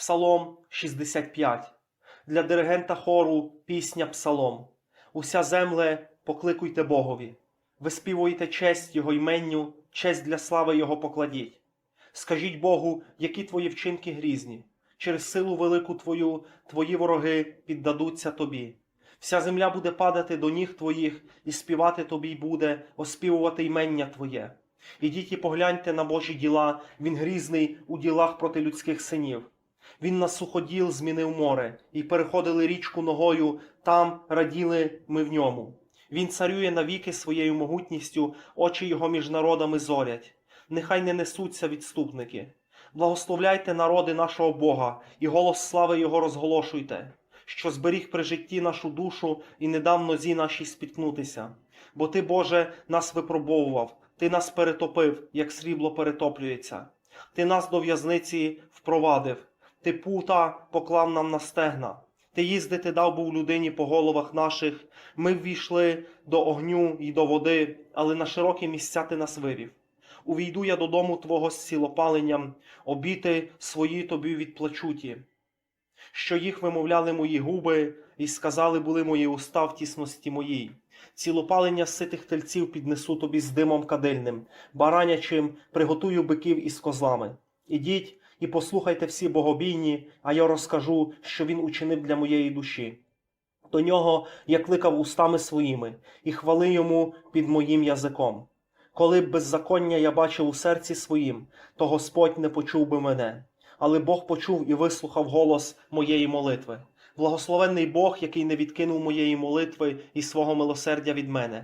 Псалом 65. Для диригента хору пісня Псалом. Уся земле покликуйте Богові. Виспівуйте честь Його йменню, честь для слави Його покладіть. Скажіть Богу, які твої вчинки грізні. Через силу велику Твою, твої вороги піддадуться тобі. Вся земля буде падати до ніг твоїх, і співати тобі буде, оспівувати ймення Твоє. Ідіть і погляньте на Божі діла, він грізний у ділах проти людських синів. Він на суходіл змінив море, і переходили річку ногою, там раділи ми в ньому. Він царює навіки своєю могутністю, очі його між народами зорять. Нехай не несуться відступники. Благословляйте народи нашого Бога, і голос слави Його розголошуйте, що зберіг при житті нашу душу і не дав нозі нашій спіткнутися. Бо ти, Боже, нас випробовував, ти нас перетопив, як срібло перетоплюється. Ти нас до в'язниці впровадив, ти пута поклав нам на стегна. Ти їздити дав був людині по головах наших. Ми ввійшли до огню і до води, але на широкі місця ти нас вивів. Увійду я додому Твого з цілопаленням, обіти свої тобі відплачуті. Що їх вимовляли мої губи, і сказали були мої уста в тісності моїй. Цілопалення ситих тельців піднесу тобі з димом кадильним, баранячим приготую биків із козлами. Ідіть і послухайте всі богобійні, а я розкажу, що він учинив для моєї душі. До нього я кликав устами своїми, і хвали йому під моїм язиком. Коли б беззаконня я бачив у серці своїм, то Господь не почув би мене. Але Бог почув і вислухав голос моєї молитви. Благословенний Бог, який не відкинув моєї молитви і свого милосердя від мене.